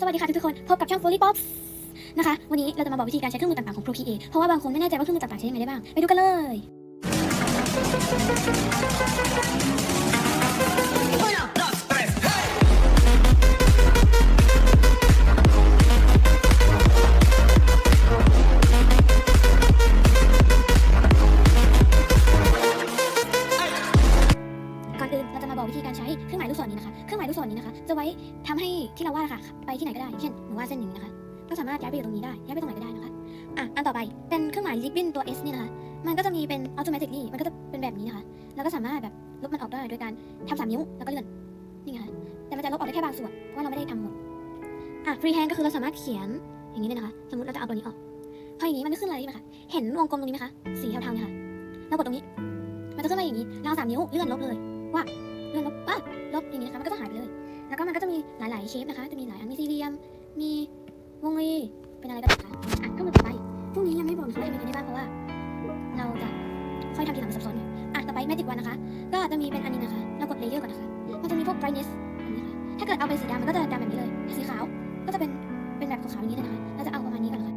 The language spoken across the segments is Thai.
สวัสดีค่ะทุกๆคนพบกับช่อง Fully Pops นะคะ วันนี้เราจะมาบอกวิธีการใช้เครื่องมือต่างๆของ Pro PA เพราะว่าบางคนไม่แน่ใจว่าเครื่องมือต่างๆใช้ยังไงได้บ้าง ไปดูกันเลย นะคะเครื่องหมายลูกศรนี้นะคะ จะไว้ทำให้ที่เราวาดอะค่ะ ไปที่ไหนก็ได้ เช่นหนูวาดเส้นอย่างนี้นะคะ ก็สามารถย้ายไปอยู่ตรงนี้ได้ ย้ายไปตรงไหนก็ได้นะคะ อะ อันต่อไป เป็นเครื่องหมาย ribbon ตัว S นี่นะคะ มันก็จะมีเป็น automatically มันก็จะเป็นแบบนี้นะคะ แล้วก็สามารถแบบลบมันออกได้โดยการทำสามนิ้วแล้วก็เลื่อน นี่ไงคะแต่มันจะลบออกได้แค่บางส่วน เพราะว่าเราไม่ได้ทำหมด อะ freehand ก็คือเราสามารถเขียนอย่างนี้เลยนะคะ สมมติเราจะเอาตัวนี้ออกพออย่างนี้มันจะขึ้นอะไรไหมคะ เห็นวงกลมตรงนี้ไหมคะ สีเทาๆเนี่ยค่ะเรากดตรงนี้ มันจะขึ้นมาอย่างนี้เราสามนิ้วเลื่อนลบเลย ว่าายเชฟนะคะ จะมีหลายอันมีสี่เหลี่ยม มีวงรีเป็นอะไรก็ได้ค่ะอะก็มาต่อไปพรุ่งนี้ยังไม่บอกนะคะว่าจะมีอะไรบ้างเพราะว่า เราจะค่อยทำทีหลังซับซ้อนเนี่ยอะต่อไปแมจิกวันนะคะ ก็จะมีเป็นอันนี้นะคะเรากดเลเยอร์ก่อนนะคะมันจะมีพวก brightness แบบนี้นะคะถ้าเกิดเอาเป็นสีดำมันก็จะดำแบบนี้เลยสีขาวก็จะเป็นเป็นแบบขาวๆอย่างนี้เลยนะคะเราจะเอาประมาณนี้ก่อนนะคะ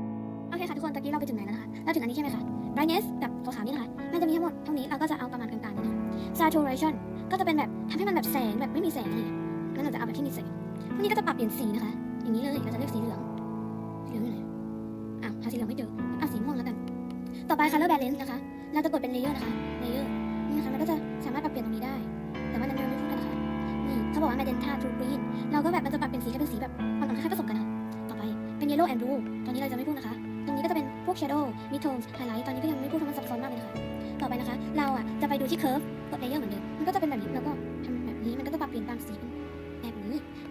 โอเคค่ะทุกคนตะกี้เราไปถึงไหนแล้วนะคะเราถึงอันนี้ใช่ไหมคะ brightness กับขาวๆนี่นะคะมันจะมีทั้งหมดเท่านี้เราก็จะเอาประมาณกลางๆนี่นะคะ saturation ก็จะเป็นแบบทำให้มันแบบแสงแบบไม่มีแสงอะไรอย่างเงี้ยงั้นเราจะเอาแบบที่มีแสง พวกนี้ก็จะปรับเปลี่ยนสีนะคะ อย่างนี้เลย เราจะเลือกสีเหลือง สีเหลืองอยู่ไหนอ้าวหาสีเหลืองไม่เจอ เอาสีม่วงแล้วกัน ต่อไป color balance นะคะ เราจะกดเป็น layer นะคะ layer นี่นะคะ มันก็จะสามารถปรับเปลี่ยนตรงนี้ได้ แต่ว่านั้นเราไม่พูดกันนะคะ นี่เขาบอกว่า magenta to green เราก็แบบมันจะปรับเป็นสีให้เป็นสีแบบอ่อนๆคล้ายๆผสมกันนะคะต่อไปเป็น yellow and blue ตอนนี้เราจะไม่พูดนะคะ ตรงนี้ก็จะเป็นพวก shadow mid tones highlight ตอนนี้ก็ยังไม่พูดเพราะมันซับซ้อนมากเลยนะคะต่อไปนะคะ เราอะจะไปดูที่ curve กด layer เหมือนเดิมมันก็จะเป็นแบบนี้แล้วก็ทำแบบนี้มันก็จะปรับเปลี่ยนตามสี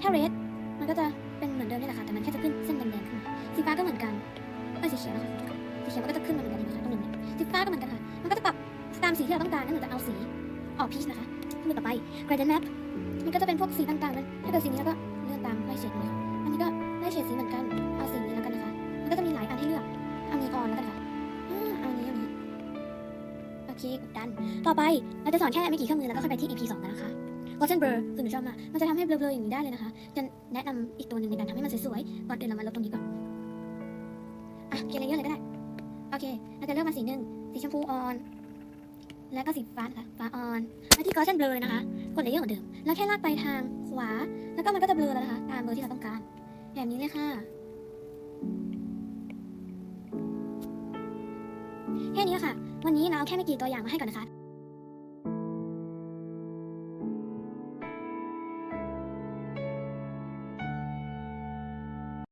เป็นแบบนี้ถ้า red มันก็จะเป็นเหมือนเดิมนี่แหละค่ะ แต่มันแค่จะขึ้นเส้นแดงๆขึ้นมาสีฟ้าก็เหมือนกันเอ้ยสีเขียวนะคะสีเขียวมันก็จะขึ้นมาเหมือนกันนะคะตรงนี้สีฟ้าก็เหมือนกันค่ะ มันก็จะปรับตามสีที่เราต้องการนั่นหนูจะเอาสีออกพีชนะคะมือต่อไป gradient map มันก็จะเป็นพวกสีต่างๆนั้นถ้าเกิดสีนี้แล้วก็เลื่อนตามไล่เฉดเลยค่ะอันนี้ก็ไล่เฉดสีเหมือนกัน เอาสีนี้แล้วกันนะคะ มันก็จะมีหลายอันให้เลือก เอานี้ออนแล้วกันค่ะอ่าเอานี้เอานี้โอเคกดดัน ต่อไปเราจะสอนแค่ไม่กี่เครื่องมือแล้วก็ค่อยไปที่ EP 2กันนะคะ Gaussian Blur คือหนูชอบมาก มันจะทำให้เบลอๆอย่างนี้ได้เลยนะคะ จะแนะนำอีกตัวหนึ่งในการทำให้มันสวยๆ ก่อนอื่นเรามาลบตรงนี้ก่อน อะเกลเลเยอร์เลยก็ได้ โอเค เราจะเลือกมาสีหนึ่ง สีชมพูออน แล้วก็สีฟ้าค่ะ ฟ้าออนแล้วที่ Gaussian Blur เลยนะคะ กดเลเยอร์เหมือนเดิม แล้วแค่ลากไปทางขวา แล้วก็มันก็จะเบลอแล้วนะคะ ตามเบอร์ที่เราต้องการ แบบนี้เลยค่ะ แค่นี้ค่ะ วันนี้เราเอาแค่ไม่กี่ตัวอย่างมาให้ก่อนนะคะ